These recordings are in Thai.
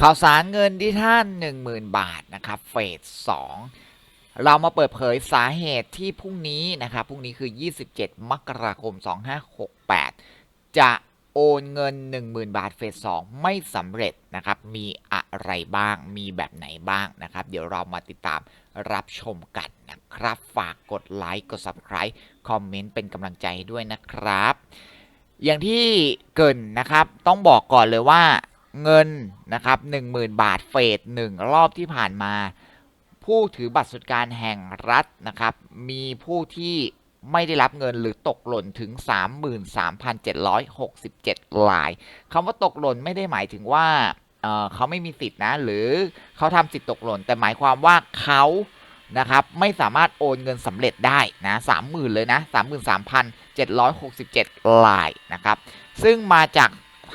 ข่าวสารเงินที่ท่าน10,000 บาทนะครับเฟส2เรามาเปิดเผยสาเหตุที่พรุ่งนี้นะครับพรุ่งนี้คือ 27 มกราคม 2568 จะโอนเงิน 10,000 บาทเฟส2ไม่สำเร็จนะครับ มีอะไรบ้างมีแบบไหนบ้างนะครับ เดี๋ยวเรามาติดตามรับชมกันนะครับ ฝากกดไลค์กด Subscribe คอมเมนต์เป็นกำลังใจด้วยนะครับ อย่างที่เกินนะครับ ต้องบอกก่อนเลยว่า เงินนะครับ10,000 บาทเฟสหนึ่งรอบที่ผ่านมา ผู้ถือบัตรสวัสดิการแห่งรัฐนะครับมีผู้ที่ไม่ได้รับเงินหรือตกหล่นถึง 33,767รายคำว่าตกหล่นไม่ได้หมายถึงว่าเเขาไม่มีสิทธินะ หรือเขาทำสิทธิตกหล่น แต่หมายความว่าเขานะครับไม่สามารถโอนเงินสำเร็จได้นะ30,000 เลยนะ 33,767รายนะครับ ซึ่งมาจาก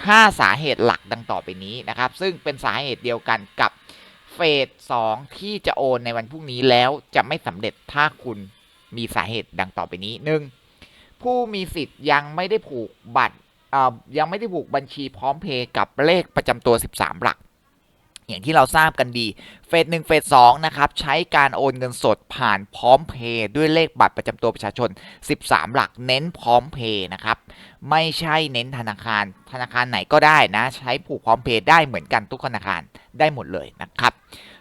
5 สาเหตุหลักดังต่อไปนี้นะครับ ซึ่งเป็นสาเหตุเดียวกันกับเฟส2ที่จะโอนในวันพรุ่งนี้แล้วจะไม่สำเร็จถ้าคุณมีสาเหตุดังต่อไปนี้ 1. ผู้มีสิทธิ์ยังไม่ได้ผูกบัตรอ่อยังไม่ได้ผูกบัญชีพร้อมเพย์กับเลขประจำตัว 13 หลัก อย่างที่เราทราบกันดี เฟสหนึ่งเฟสสองนะครับ ใช้การโอนเงินสดผ่านพร้อมเพย์ด้วยเลขบัตรประจำตัวประชาชน 13 หลักเน้นพร้อมเพย์นะครับ ไม่ใช่เน้นธนาคาร ธนาคารไหนก็ได้นะ ใช้ผูกพร้อมเพย์ได้เหมือนกันทุกธนาคารได้หมดเลยนะครับ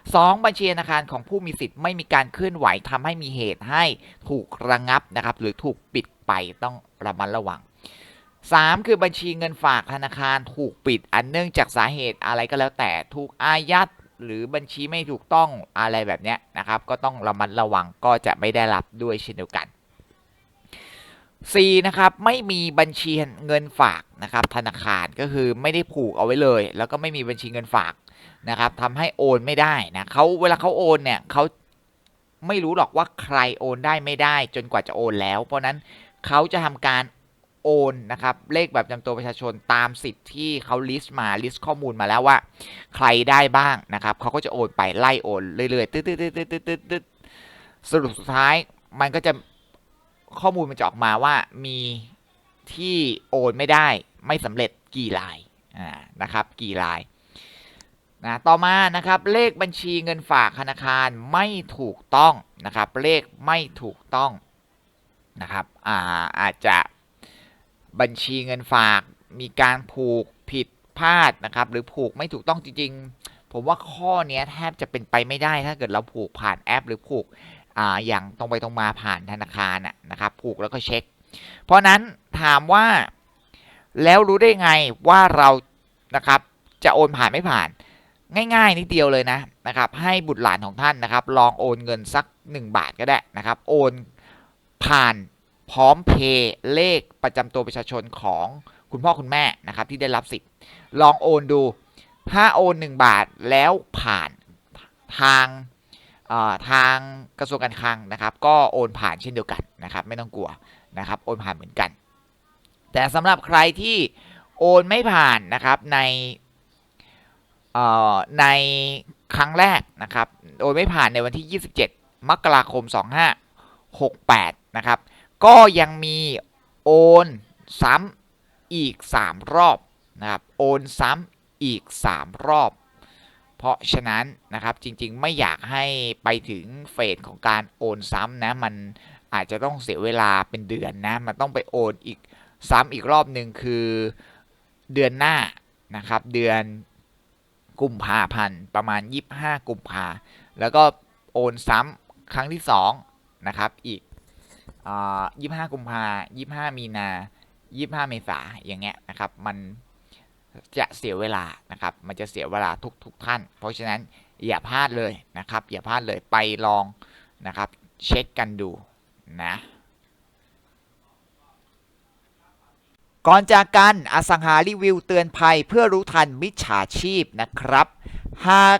2. บัญชีธนาคารของผู้มีสิทธิ์ไม่มีการเคลื่อนไหวทำให้มีเหตุให้ถูกระงับนะครับ หรือถูกปิดไปต้องระมัดระวัง 3. คือบัญชีเงินฝากธนาคารถูกปิด อันเนื่องจากสาเหตุอะไรก็แล้วแต่ถูกอายัดหรือบัญชีไม่ถูกต้องอะไรแบบนี้นะครับ ก็ต้องระมัดระวังก็จะไม่ได้รับด้วยเช่นเดียวกัน 4. นะครับไม่มีบัญชีเงินฝากนะครับธนาคารก็คือไม่ได้ผูกเอาไว้เลย แล้วก็ไม่มีบัญชีเงินฝากนะครับทำให้โอนไม่ได้นะเขาเวลาเขาโอนเนี่ยเขาไม่รู้หรอกว่าใครโอนได้ไม่ได้จนกว่าจะโอนแล้ว เพราะนั้นเขาจะทำการ โอนนะครับเลขแบบจำตัวประชาชนตามสิทธิ์ที่เขาลิสต์มาลิสต์ข้อมูลมาแล้วว่า ใครได้บ้างนะครับเขาก็จะโอนไปไล่โอนเรื่อยๆตึ๊ดตึ๊ดตึ๊ดตึ๊ดตึ๊ดตึ๊ดสรุปสุดท้ายมันก็จะข้อมูลมันจะออกมาว่ามีที่โอนไม่ได้ไม่สำเร็จกี่รายอ่านะครับกี่รายนะต่อมานะครับเลขบัญชีเงินฝากธนาคารไม่ถูกต้องนะครับเลขไม่ถูกต้องนะครับอาอาจจะ บัญชีเงินฝาก มีการผูกผิดพลาดนะครับ หรือผูกไม่ถูกต้องจริงๆ ผมว่าข้อเนี้ยแทบจะเป็นไปไม่ได้ ถ้าเกิดเราผูกผ่านแอป หรือผูกอ่าอย่างตรงไปตรงมาผ่านธนาคารน่ะนะครับ ผูกแล้วก็เช็ค เพราะนั้นถามว่าแล้วรู้ได้ไงว่าเรานะครับจะโอนผ่านไม่ผ่าน ง่ายๆนิดเดียวเลยนะนะครับให้บุตรหลานของท่านนะครับ ลองโอนเงินสัก 1 บาทก็ได้นะครับ โอนผ่าน พร้อมเพย์เลขประจำตัวประชาชนของคุณพ่อคุณแม่นะครับที่ได้รับสิทธิ์ลองโอนดู ถ้าโอน 1 บาทแล้วผ่านทางทางกระทรวงการคลังนะครับ ก็โอนผ่านเช่นเดียวกันนะครับ ไม่ต้องกลัวนะครับโอนผ่านเหมือนกัน แต่สำหรับใครที่โอนไม่ผ่านนะครับในในครั้งแรกนะครับ โอนไม่ผ่านในวันที่ 27 มกราคม 2568 นะครับ ก็ยังมีโอนซ้ำอีก 3 รอบนะครับโอนซ้ำอีก 3 รอบ เพราะฉะนั้นนะครับจริงๆไม่อยากให้ไปถึงเฟสของการโอนซ้ำนะมันอาจจะต้องเสียเวลาเป็นเดือนนะมันต้องไปโอนอีกซ้ำอีกรอบหนึ่งคือเดือนหน้านะครับเดือนกุมภาพันธ์ประมาณ 25 กุมภาแล้วก็โอนซ้ำครั้งที่2นะครับอีก อ่า25กุมภา25มีนา25เมษาอย่างเงี้ยนะครับ มันจะเสียเวลานะครับ มันจะเสียเวลาทุกทุกท่าน เพราะฉะนั้นอย่าพลาดเลยนะครับ อย่าพลาดเลยไปลองนะครับ เช็คกันดูนะก่อนจากกันอสังหารีวิวเตือนภัยเพื่อรู้ทันมิจฉาชีพนะครับ หาก